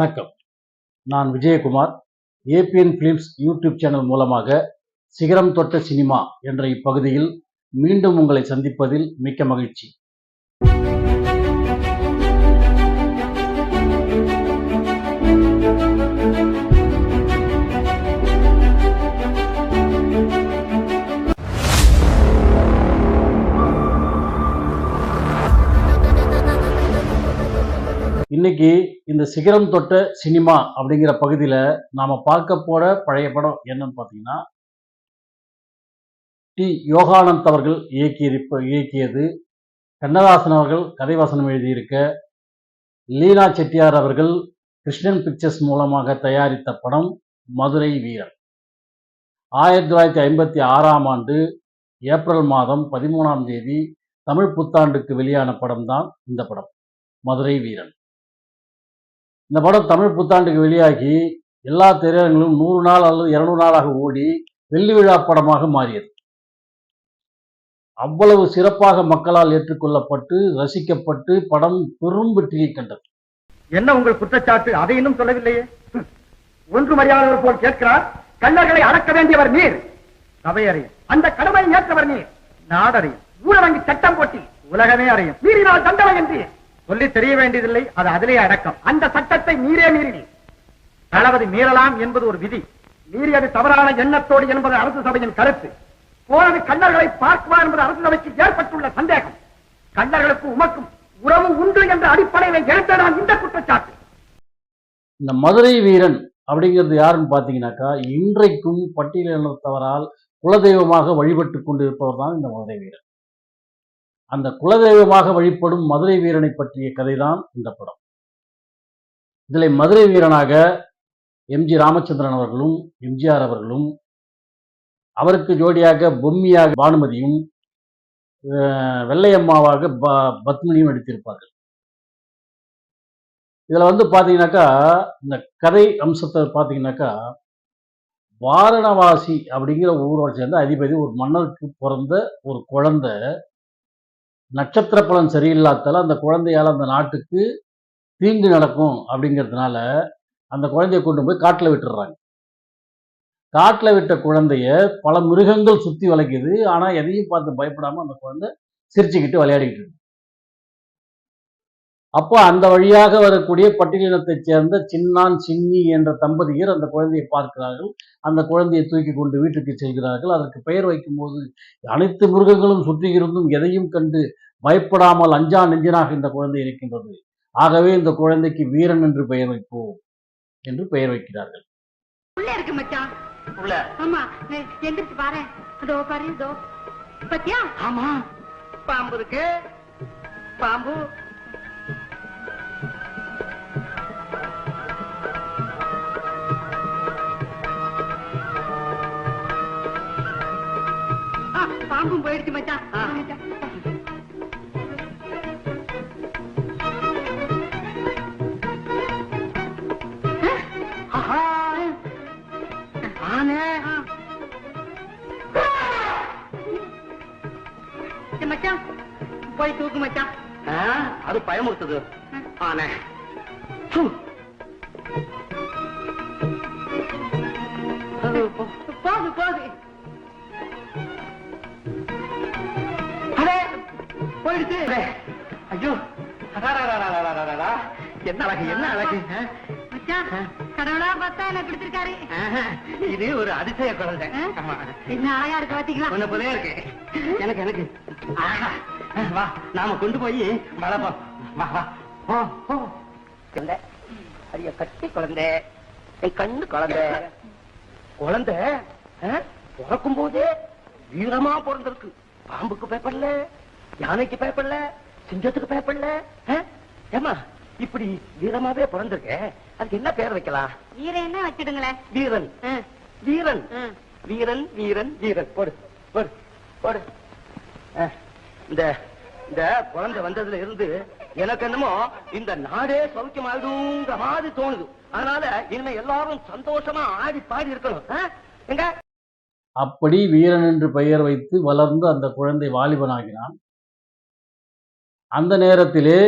வணக்கம். நான் Vijayakumar ABN films YouTube channel மூலமாக சிகரம் தொட்ட சினிமா என்ற இப்பகுதியில் மீண்டும் உங்களை சந்திப்பதில் மிக்க மகிழ்ச்சி. இன்னைக்கு இந்த சிகரம் தொட்ட சினிமா அப்படிங்கிற பகுதியில் நாம் பார்க்க போகிற பழைய படம் என்னன்னு பார்த்தீங்கன்னா டி. யோகானந்த் அவர்கள் இயக்கியிருப்ப இயக்கியது. கண்ணதாசன் அவர்கள் கதை வசனம் எழுதியிருக்க. லீனா செட்டியார் அவர்கள் கிருஷ்ணன் பிக்சர்ஸ் மூலமாக தயாரித்த படம் மதுரை வீரன். ஆயிரத்தி தொள்ளாயிரத்தி ஐம்பத்தி ஆறாம் ஆண்டு ஏப்ரல் மாதம் பதிமூணாம் தேதி தமிழ் புத்தாண்டுக்கு வெளியான படம் தான் இந்த படம் மதுரை வீரன். இந்த படம் தமிழ் புத்தாண்டுக்கு வெளியாகி எல்லா திரையரங்களும் நூறு நாள் அல்லது இருநூறு நாளாக ஓடி வெள்ளி விழா படமாக மாறியது. அவ்வளவு சிறப்பாக மக்களால் ஏற்றுக்கொள்ளப்பட்டு ரசிக்கப்பட்டு படம் பெரும் வெற்றியை கண்டது. என்ன உங்கள் குற்றச்சாட்டு? அதை இன்னும் சொல்லவில்லையே. ஒன்று மரியாதவர் போல் கேட்கிறார் கள்ளர்களை அடக்க வேண்டியவர் நீர். சபை அந்த கடமையை ஏற்றவர் நீர். நாடறியும். ஊரடங்கு சட்டம் போட்டி உலகமே அறியும். மீறினால் தண்டனை என்று. சொல்லி தெரிய வேண்டியதில்லை அது அதிலே அடக்கம். அந்த சட்டத்தை மீறே மீறி தளபதி மீறலாம் என்பது ஒரு விதி. மீறியது தவறான எண்ணத்தோடு என்பது அரசு சபையின் கருத்து. போனது கண்ணர்களை பார்க்குவார் என்பது அரசு சபைக்கு ஏற்பட்டுள்ள சந்தேகம். கண்ணர்களுக்கு உமக்கும் உறவு உண்டு என்ற அடிப்படையில் எழுந்ததான் இந்த குற்றச்சாட்டு. இந்த மதுரை வீரன் அப்படிங்கிறது யாருன்னு பார்த்தீங்கன்னாக்கா இன்றைக்கும் பட்டியலினத்தவரால் குலதெய்வமாக வழிபட்டு கொண்டிருப்பவர் தான் இந்த மதுரை வீரன். அந்த குலதெய்வமாக வழிபடும் மதுரை வீரனை பற்றிய கதைதான் இந்த படம். இதில் மதுரை வீரனாக எம்ஜி ராமச்சந்திரன் அவர்களும் எம்ஜிஆர் அவர்களும் அவருக்கு ஜோடியாக பொம்மியாக பானுமதியும் அஹ் வெள்ளையம்மாவாக ப- பத்மினியும் நடித்திருப்பார்கள். இதுல வந்து பார்த்தீங்கன்னாக்கா இந்த கதை அம்சத்தை பார்த்தீங்கன்னாக்கா வாரணவாசி அப்படிங்கிற ஊரோட சேர்ந்த அதிபதி ஒரு மன்னருக்கு பிறந்த ஒரு குழந்தை நட்சத்திர பலன் சரியில்லாதால அந்த குழந்தையால அந்த நாட்டுக்கு தீங்கு நடக்கும் அப்படிங்கிறதுனால அந்த குழந்தைய கொண்டு போய் காட்டுல விட்டுடுறாங்க காட்டுல விட்ட குழந்தைய பல மிருகங்கள் சுத்தி வளைக்குது. ஆனா எதையும் பார்த்து பயப்படாம அந்த குழந்தை சிரிச்சுக்கிட்டு விளையாடிக்கிட்டு இருக்கு. அப்போ அந்த வழியாக வரக்கூடிய பட்டியலினத்தைச் சேர்ந்த சின்னான் சின்னி என்ற தம்பதியர் அந்த குழந்தையை பார்க்கிறார்கள். அந்த குழந்தையை தூக்கி கொண்டு வீட்டுக்கு செல்கிறார்கள். அதற்கு பெயர் வைக்கும்போது அனைத்து மிருகங்களும் சுற்றி இருந்தும் எதையும் கண்டு பயப்படாமல் அஞ்சா நெஞ்சனாக இந்த குழந்தை இருக்கின்றது. ஆகவே இந்த குழந்தைக்கு வீரன் என்று பெயர் வைப்போம் என்று பெயர் வைக்கிறார்கள். உள்ள இருக்கு மச்சான். உள்ள? ஆமா. எ- எந்திரிச்சு பாரு அதோ பாரு இதோ. பத்தியா? ஆமா. பாம்பு இருக்கு. பாம்பு. போயிடுச்சு மச்சான். மச்சான். போய் தூக்கு மச்சான். அது பயமுறுத்துது. ஆனே. போயிடுச்சு. ஐயோ. என்ன அழகு என்ன அழகு? கடவுளா பார்த்தா என்ன கொடுத்திருக்காரு? ஆஹா, இது ஒரு அதிசய குழந்தை ஆ? ஆமா. என்ன அழகா இருக்கு பாத்தீங்களா? உன்னை போலே இருக்கு. எனக்கு எனக்கு. ஆஹா, வா. நாம கொண்டு போய் வளர்ப்போம் வா வா. போ, போ. குழந்தை. அரிய கட்டி குழந்தை. என் கண்ணு குழந்தை. குழந்தை பிறக்கும் போதே வீரமா பிறந்திருக்கு. பாம்புக்கு பயப்படல யானைக்கு பயப்படல சிங்கத்துக்கு பயப்படல ஆ? ஏம்மா இப்படி வீரமாவே பிறந்திருக்க. அதுக்கு என்ன பேர் வைக்கலாம்? வீர என்ன வச்சிடுங்களேன். வீரன். வீரன். வீரன் வீரன் வீரன். போடு போடு போடு. இந்த இந்த குழந்தை வந்ததுல இருந்து எனக்கு என்னமோ இந்த நாடே சௌக்கியமாகுங்கிற மாதிரி தோணுது. அதனால இனிமே எல்லாரும் சந்தோஷமா ஆடி பாடி இருக்கணும்? எங்க? அப்படி வீரன் என்று பெயர் வைத்து வளர்ந்து அந்த குழந்தை வாலிபனாகினான். அந்த நேரத்திலே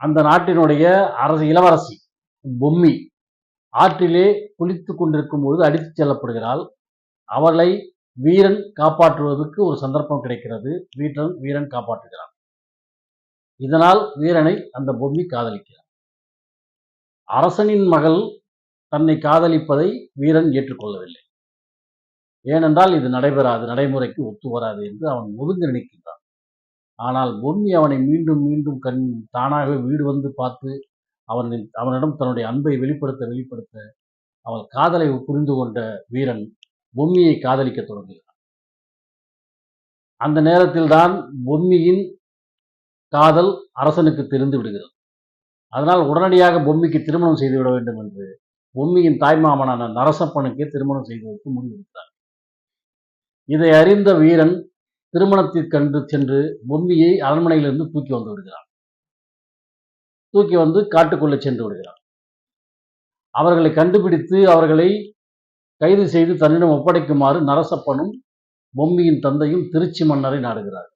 அந்த நாட்டினுடைய அரசு இளவரசி பொம்மி ஆற்றிலே குளித்துக் கொண்டிருக்கும் பொழுது அடித்துச் செல்லப்படுகிறாள். அவளை வீரன் காப்பாற்றுவதற்கு ஒரு சந்தர்ப்பம் கிடைக்கிறது. வீரன் வீரன் காப்பாற்றுகிறான். இதனால் வீரனை அந்த பொம்மி காதலிக்கிறார் அரசனின் மகள் தன்னை காதலிப்பதை வீரன் ஏற்றுக்கொள்ளவில்லை. ஏனென்றால் இது நடைபெறாது நடைமுறைக்கு ஒத்து வராது என்று அவன் ஒதுங்கி நினைக்கின்றான். ஆனால் பொம்மி அவனை மீண்டும் மீண்டும் கண் தானாகவே வீடு வந்து பார்த்து அவனின் அவனிடம் தன்னுடைய அன்பை வெளிப்படுத்த வெளிப்படுத்த அவள் காதலை புரிந்து கொண்ட வீரன் பொம்மியை காதலிக்க தொடங்குகிறான். அந்த நேரத்தில் தான் பொம்மியின் காதல் அரசனுக்கு தெரிந்து விடுகிறது. அதனால் உடனடியாக பொம்மிக்கு திருமணம் செய்து விட வேண்டும் என்று பொம்மியின் தாய்மாமனான நரசப்பனுக்கே திருமணம் செய்வதற்கு முடிவெடுத்தார் இதை அறிந்த வீரன் திருமணத்திற்கன்று சென்று பொம்மியை அரண்மனையிலிருந்து தூக்கி வந்து விடுகிறான். தூக்கி வந்து காட்டுக்குள்ளே சென்று விடுகிறான். அவர்களை கண்டுபிடித்து அவர்களை கைது செய்து தன்னிடம் ஒப்படைக்குமாறு நரசப்பனும் பொம்மியின் தந்தையும் திருச்சி மன்னரை நாடுகிறார்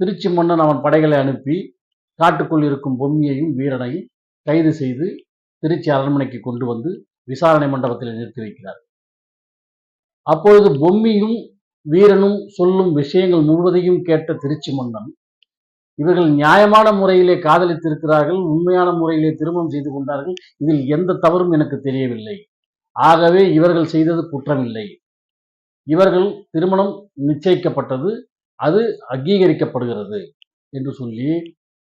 திருச்சி மன்னன் அவன் படைகளை அனுப்பி காட்டுக்குள் இருக்கும் பொம்மியையும் வீரனையும் கைது செய்து திருச்சி அரண்மனைக்கு கொண்டு வந்து விசாரணை மண்டபத்தில் நிறுத்தி வைக்கிறார். அப்பொழுது பொம்மியும் வீரனும் சொல்லும் விஷயங்கள் முழுவதையும் கேட்ட திருச்சி மன்னன் இவர்கள் நியாயமான முறையிலே காதலித்திருக்கிறார்கள் உண்மையான முறையிலே திருமணம் செய்து கொண்டார்கள் இதில் எந்த தவறும் எனக்கு தெரியவில்லை. ஆகவே இவர்கள் செய்தது குற்றமில்லை. இவர்கள் திருமணம் நிச்சயிக்கப்பட்டது அது அங்கீகரிக்கப்படுகிறது என்று சொல்லி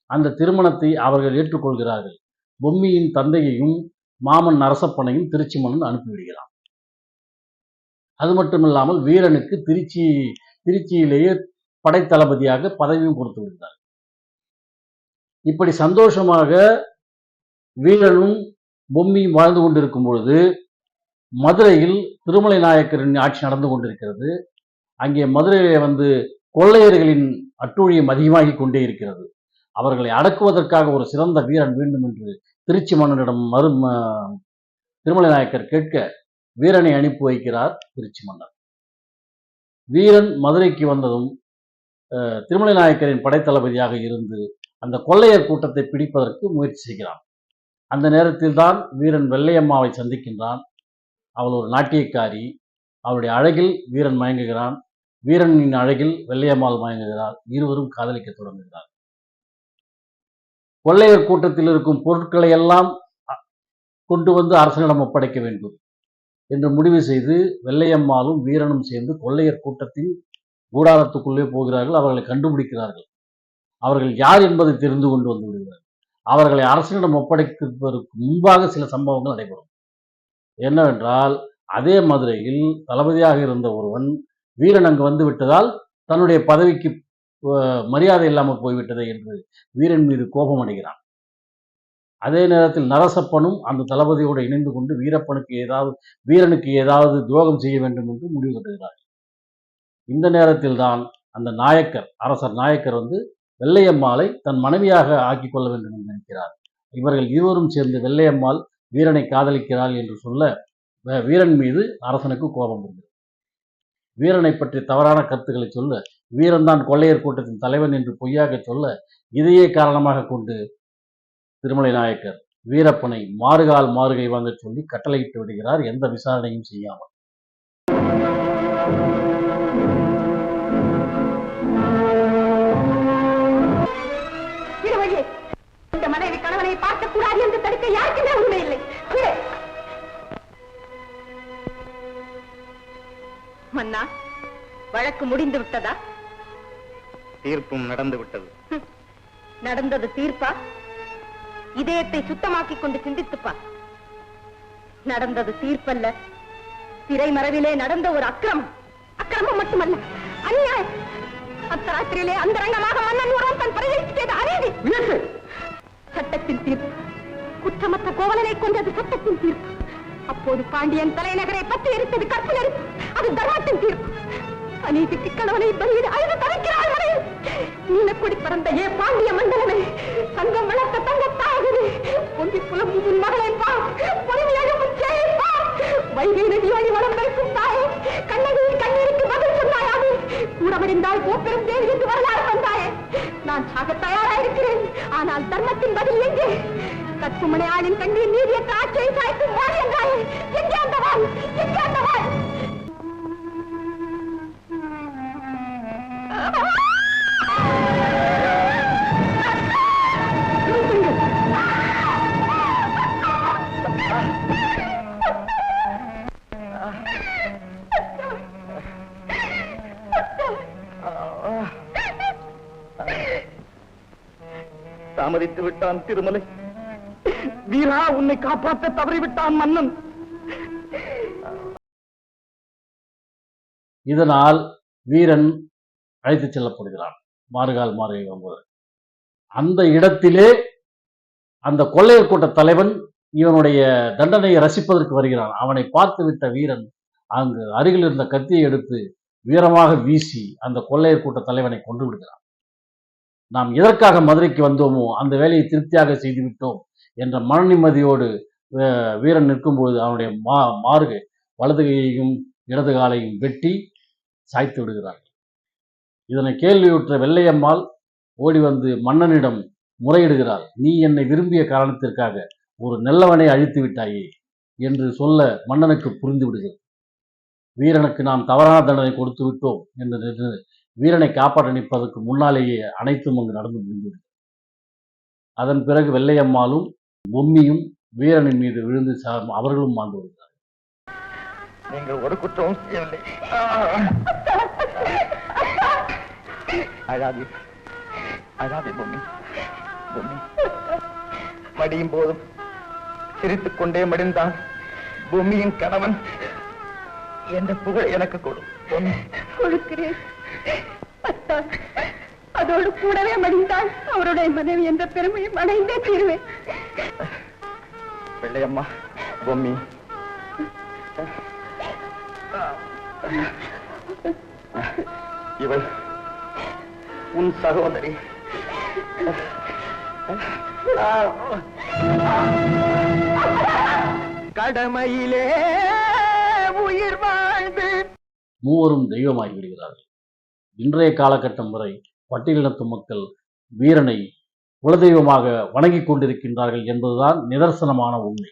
அந்த திருமணத்தை அவர்கள் ஏற்றுக்கொள்கிறார்கள். பொம்மியின் தந்தையையும் மாமன் அரசப்பனையும் திருச்சி மன்னன் அனுப்பிவிடுகிறான். அது மட்டும் இல்லாமல் வீரனுக்கு திருச்சி திருச்சியிலேயே படைத்தளபதியாக பதவியும் கொடுத்து விட்டார். இப்படி சந்தோஷமாக வீரனும் பொம்மியும் வாழ்ந்து கொண்டிருக்கும் பொழுது மதுரையில் திருமலை நாயக்கரின் ஆட்சி நடந்து கொண்டிருக்கிறது. அங்கே மதுரையிலே வந்து கொள்ளையர்களின் அட்டூழியம் அதிகமாகி கொண்டே இருக்கிறது. அவர்களை அடக்குவதற்காக ஒரு சிறந்த வீரன் வேண்டும் என்று திருச்சி மன்னனிடம் மறு திருமலை நாயக்கர் கேட்க வீரனை அனுப்பி வைக்கிறார் திருச்சி மன்னர். வீரன் மதுரைக்கு வந்ததும் அஹ், திருமலை நாயக்கரின் படைத்தளபதியாக இருந்து அந்த கொள்ளையர் கூட்டத்தை பிடிப்பதற்கு முயற்சி செய்கிறான். அந்த நேரத்தில் தான் வீரன் வெள்ளையம்மாவை சந்திக்கின்றான். அவள் ஒரு நாட்டியக்காரி. அவளுடைய அழகில் வீரன் மயங்குகிறான். வீரனின் அழகில் வெள்ளையம்மாள் மயங்குகிறார் இருவரும் காதலிக்க தொடங்குகிறார் கொள்ளையர் கூட்டத்தில் இருக்கும் பொருட்களை எல்லாம் கொண்டு வந்து அரசனிடம் ஒப்படைக்க வேண்டும். என்று முடிவு செய்து வெள்ளையம்மாளும் வீரனும் சேர்ந்து கொள்ளையர் கூட்டத்தின் கூடாரத்துக்குள்ளே போகிறார்கள். அவர்களை கண்டுபிடிக்கிறார்கள். அவர்கள் யார் என்பதை தெரிந்து கொண்டு வந்து விடுகிறார்கள். அவர்களை அரசனிடம் ஒப்படைப்பதற்கு முன்பாக சில சம்பவங்கள் நடைபெறும். என்னவென்றால் அதே மதுரையில் தளபதியாக இருந்த ஒருவன் வீரன் அங்கு வந்து விட்டதால் தன்னுடைய பதவிக்கு மரியாதை இல்லாமல் போய்விட்டதே என்று வீரன் மீது கோபம் அடைகிறான் அதே நேரத்தில் நரசப்பனும் அந்த தளபதியோடு இணைந்து கொண்டு வீரப்பனுக்கு ஏதாவது வீரனுக்கு ஏதாவது துரோகம் செய்ய வேண்டும் என்று முடிவு கட்டுகிறார். இந்த நேரத்தில் தான் அந்த நாயக்கர் அரசர் நாயக்கர் வந்து வெள்ளையம்மாளை தன் மனைவியாக ஆக்கிக் கொள்ள வேண்டும் என்று நினைக்கிறார். இவர்கள் இருவரும் சேர்ந்து வெள்ளையம்மாள் வீரனை காதலிக்கிறாள் என்று சொல்ல வீரன் மீது அரசனுக்கு கோபம் வருகிறது. வீரனை பற்றி தவறான கருத்துக்களை சொல்ல வீரன் தான் கொள்ளையர் கூட்டத்தின் தலைவன் என்று பொய்யாக சொல்ல இதையே காரணமாக கொண்டு திருமலை நாயக்கர் வீரப்பனை மாறுகால் மாறுகை வாங்கச் சொல்லி கட்டளையிட்டு விடுகிறார். எந்த விசாரணையும் செய்யாமல். விடு வழியே இந்த மனைவி கணவனை பார்க்க கூடாது என்று தடுக்க யாருக்குமே உரிமை இல்லை. மன்னா வழக்கு முடிந்து விட்டதா? தீர்ப்பும் நடந்து விட்டது. நடந்தது தீர்ப்பா? இதயத்தை சுத்தமாக்கிக் கொண்டு சிந்தித்துப்பா நடந்தது தீர்ப்பல்ல. திரைமறைவிலே நடந்த ஒரு அக்கிரமம். அக்கிரமம் மட்டுமல்ல அநியாயம் அத்தராத்திரியிலே அந்தரங்கமாக மன்னன் ஒருவன் தன் பிரஜைக்கு செய்த அநீதி. சட்டத்தின் தீர்ப்பு. குற்றமற்ற கோவலனை கொண்டது சட்டத்தின் தீர்ப்பு. அப்போது பாண்டியன் தலைநகரை பற்றி எரித்தது கற்பு நெருப்பு. அது தர்மத்தின் தீர்ப்பு. அநீதிக்கு கணவனை பலியிட அழுது தவிக்கிறாள் நீலக்குடி பிறந்த ஏ பாண்டிய மண்டலமே சங்கம் வளர்த்த தங்கத்தாகுது. பொங்கி புலம்பும் உன் மகளை பார் பொறுமையாக முச்சேயை பார். வைகை நதியோடி வழி வளம் பெருக்கும் தாயே கண்ணகியின் கண்ணீருக்கு பதில் சொன்னாயாது கூடமடிந்தால் கோப்பெரும் தேவி என்று வரலாறு வந்தாயே நான் சாக தயாரா இருக்கிறேன் ஆனால் தர்மத்தின் பதில் எங்கே? கற்புமனை ஆளின் கண்ணீர் நீதியற்ற ஆட்சியை சாய்க்கும் வாள் என்றாயே? எங்கே அந்த வாள் எங்கே அந்த விட்டான் திருமலை. வீரா உன்னை காப்பாற்ற தவறிவிட்டான் மன்னன். இதனால் வீரன் அழைத்துச் செல்லப்படுகிறான். மாறுகால் மாறுகை வரும்போது அந்த இடத்திலே அந்த கொள்ளையர் கூட்ட தலைவன் இவனுடைய தண்டனையை ரசிப்பதற்கு வருகிறான். அவனை பார்த்து விட்ட வீரன் அங்கு அருகில் இருந்த கத்தியை எடுத்து வீரமாக வீசி அந்த கொள்ளையர் கூட்ட தலைவனை கொண்டு விடுகிறான். நாம் எதற்காக மதுரைக்கு வந்தோமோ அந்த வேலையை திருப்தியாக செய்துவிட்டோம் என்ற மன நிம்மதியோடு வீரன் நிற்கும்போது அவனுடைய மா மார்கை வலது கையையும் இடது காலையும் வெட்டி சாய்த்து விடுகிறார்கள். இதனை கேள்வியுற்ற வெள்ளையம்மாள் ஓடி வந்து மன்னனிடம் முறையிடுகிறாள் நீ என்னை விரும்பிய காரணத்திற்காக ஒரு நல்லவனை அழித்து விட்டாயே என்று சொல்ல மன்னனுக்கு புரிந்து விடுகிறது வீரனுக்கு நாம் தவறான தண்டனை கொடுத்து விட்டோம் என்று வீரனை காப்பாற்ற நிற்பதற்கு முன்னாலேயே அனைத்தும் அங்கு நடந்து முடிந்துவிட்டது அதன் பிறகு வெள்ளையம்மாளும் பொம்மியும் வீரனின் மீது விழுந்து அவர்களும் மாண்டு விடுகிறார்கள் நீங்கள் ஒரு குற்றமும் செய்யவில்லை. அழாதே. அழாதே பொம்மி. பொம்மி. மடியும் போதும். சிரித்துக் கொண்டே மடிந்தான் பூமியின் கணவன் என்ற புகழ் எனக்கு கொடு. பொம்மி. கொடுக்கிறேன். அதோடு கூடவே மடிந்தால் அவருடைய மனைவி என்ற பெருமையும் அடைந்தே தீருவேன். வெள்ளையம்மா பொம்மி. இவள் உன் சகோதரி. கடமையிலே உயிர் வாழ்ந்து மூவரும் தெய்வமாகி விடுகிறார்கள் இன்றைய காலகட்டம் வரை பட்டியலினத்து மக்கள் வீரனை குலதெய்வமாக வணங்கிக் கொண்டிருக்கின்றார்கள் என்பதுதான் நிதர்சனமான உண்மை.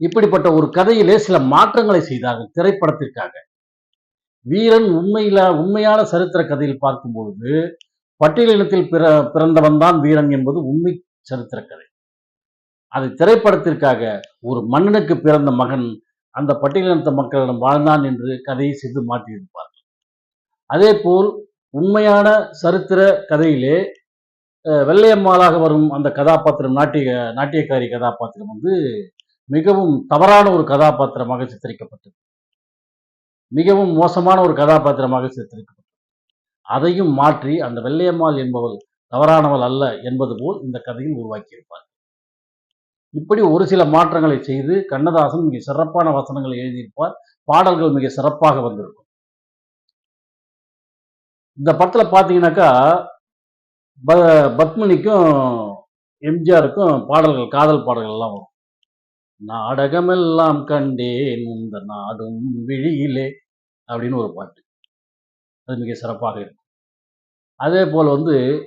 இப்படிப்பட்ட ஒரு கதையிலே சில மாற்றங்களை செய்தார்கள் திரைப்படத்திற்காக. வீரன் உண்மையில உண்மையான சரித்திர கதையில் பார்க்கும் பொழுது பட்டியலினத்தில் பிற பிறந்தவன் தான் வீரன் என்பது உண்மை சரித்திர கதை. அது திரைப்படத்திற்காக ஒரு மன்னனுக்கு பிறந்த மகன் அந்த பட்டியலினத்த மக்களிடம் வாழ்ந்தான் என்று கதையை செய்து மாற்றியிருப்பார்கள். அதே போல் உண்மையான சரித்திர கதையிலே வெள்ளையம்மாளாக வரும் அந்த கதாபாத்திரம் நாட்டிய நாட்டியக்காரி கதாபாத்திரம் வந்து மிகவும் தவறான ஒரு கதாபாத்திரமாக சித்தரிக்கப்பட்டது. மிகவும் மோசமான ஒரு கதாபாத்திரமாக சித்தரிக்கப்பட்டது. அதையும் மாற்றி அந்த வெள்ளையம்மாள் என்பவள் தவறானவள் அல்ல என்பது போல் இந்த கதையில் உருவாக்கியிருப்பார் இப்படி ஒரு சில மாற்றங்களை செய்து கண்ணதாசன் மிக சிறப்பான வசனங்களை எழுதியிருப்பார். பாடல்கள் மிக சிறப்பாக வந்திருக்கும். இந்த படத்தில் பார்த்தீங்கன்னாக்கா ப- பத்மினிக்கும் எம்ஜிஆருக்கும் பாடல்கள் காதல் பாடல்கள் எல்லாம் வரும். நாடகமெல்லாம் கண்டேன் இந்த நாடும் விழியிலே அப்படின்னு ஒரு பாட்டு. அது மிக சிறப்பாக இருக்கும். அதே போல் வந்து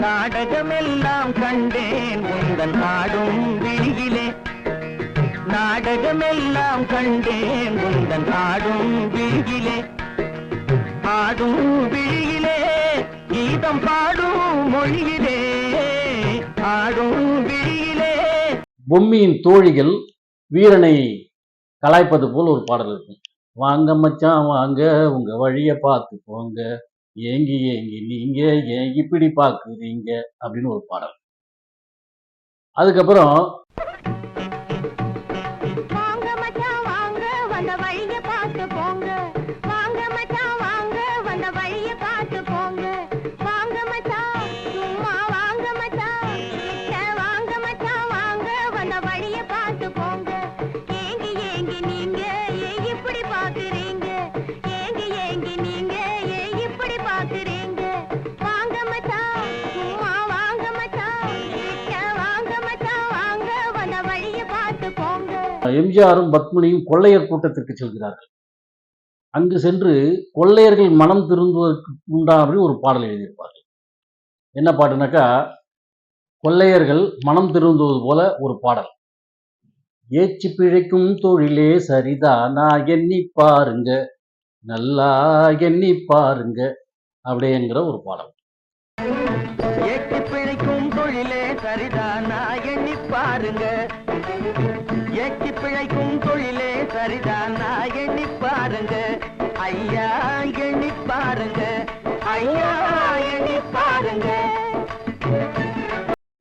நாடகமெல்லாம் கண்டேன் உந்தன் ஆடும் விழியிலே நாடகமெல்லாம் கண்டேன் உந்தன் ஆடும் விழியிலே ஆடும் விழியிலே கீதம் பாடும் மொழியிலே. ஆடும் விழியிலே பொம்மியின் தோழிகள் வீரனை கலாய்ப்பது போல் ஒரு பாடல் இருக்கும். வாங்க மச்சான் வாங்க உங்க வழிய பார்த்து போங்க. ஏங்கி ஏங்கி நீங்க ஏன் இப்படி பாக்குறீங்க? அப்படின்னு ஒரு பாடல். அதுக்கப்புறம் எம்ஜிஆரும் பத்மினியும் கொள்ளையர் கூட்டத்திற்கு செல்கிறார்கள். அங்கு சென்று கொள்ளையர்கள் மனம் திருந்துவதற்கு உண்டானபடி ஒரு பாடல் எழுதியிருப்பார்கள். என்ன பாட்டுனாக்கா கொள்ளையர்கள் மனம் திருந்துவது போல ஒரு பாடல். ஏச்சு பிழைக்கும் தொழிலே சரிதானா எண்ணி பாருங்க நல்லா எண்ணி பாருங்க அப்படிங்கிற ஒரு பாடல். பிழைக்கும் தொழிலே சரிதானா எண்ணி பாருங்க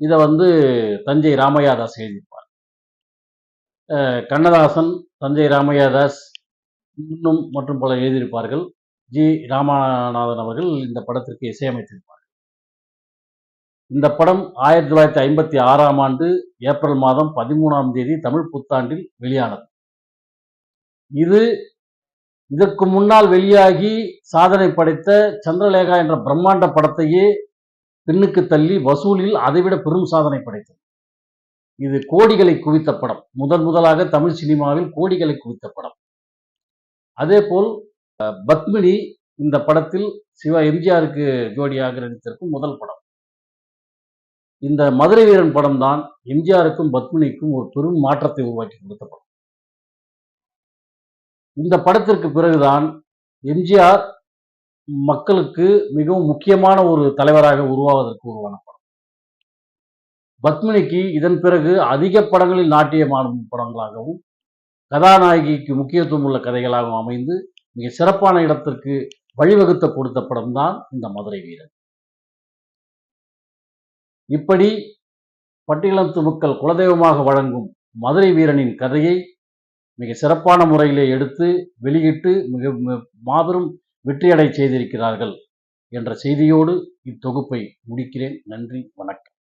இதை வந்து தஞ்சை ராமையாதாஸ் எழுதியிருப்பார். கண்ணதாசன் தஞ்சை ராமையாதாஸ் இன்னும் மற்றும் பலர் எழுதியிருப்பார்கள். ஜி. ராமநாதன் அவர்கள் இந்த படத்திற்கு இசையமைத்திருப்பார் இந்த படம் ஆயிரத்தி தொள்ளாயிரத்தி ஐம்பத்தி ஆறாம் ஆண்டு ஏப்ரல் மாதம் பதிமூணாம் தேதி தமிழ் புத்தாண்டில் வெளியானது. இது இதற்கு முன்னால் வெளியாகி சாதனை படைத்த சந்திரலேகா என்ற பிரம்மாண்ட படத்தையே பின்னுக்கு தள்ளி வசூலில் அதைவிட பெரும் சாதனை படைத்தது. இது கோடிகளை குவித்த படம். முதன் முதலாக தமிழ் சினிமாவில் கோடிகளை குவித்த படம். அதே போல் பத்மினி இந்த படத்தில் சிவா எம்ஜிஆருக்கு ஜோடியாக நடித்திருக்கும் முதல் படம். இந்த மதுரை வீரன் படம் தான் எம்ஜிஆருக்கும் பத்மினிக்கும் ஒரு பெரும் மாற்றத்தை உருவாக்கி கொடுத்த படம். இந்த படத்திற்கு பிறகுதான் எம்ஜிஆர் மக்களுக்கு மிகவும் முக்கியமான ஒரு தலைவராக உருவாவதற்கு உருவான படம். பத்மினிக்கு இதன் பிறகு அதிக படங்களில் நாட்டியமாடும் படங்களாகவும் கதாநாயகிக்கு முக்கியத்துவம் உள்ள கதைகளாகவும் அமைந்து மிக சிறப்பான இடத்திற்கு வழிவகுத்த கொடுத்த படம் தான் இந்த மதுரை வீரன். இப்படி பட்டியலத்து மக்கள் குலதெய்வமாக வழங்கும் மதுரை வீரனின் கதையை மிக சிறப்பான முறையிலே எடுத்து வெளியிட்டு மிக மாபெரும் வெற்றியடை செய்திருக்கிறார்கள் என்ற செய்தியோடு இத்தொகுப்பை முடிக்கிறேன். நன்றி வணக்கம்.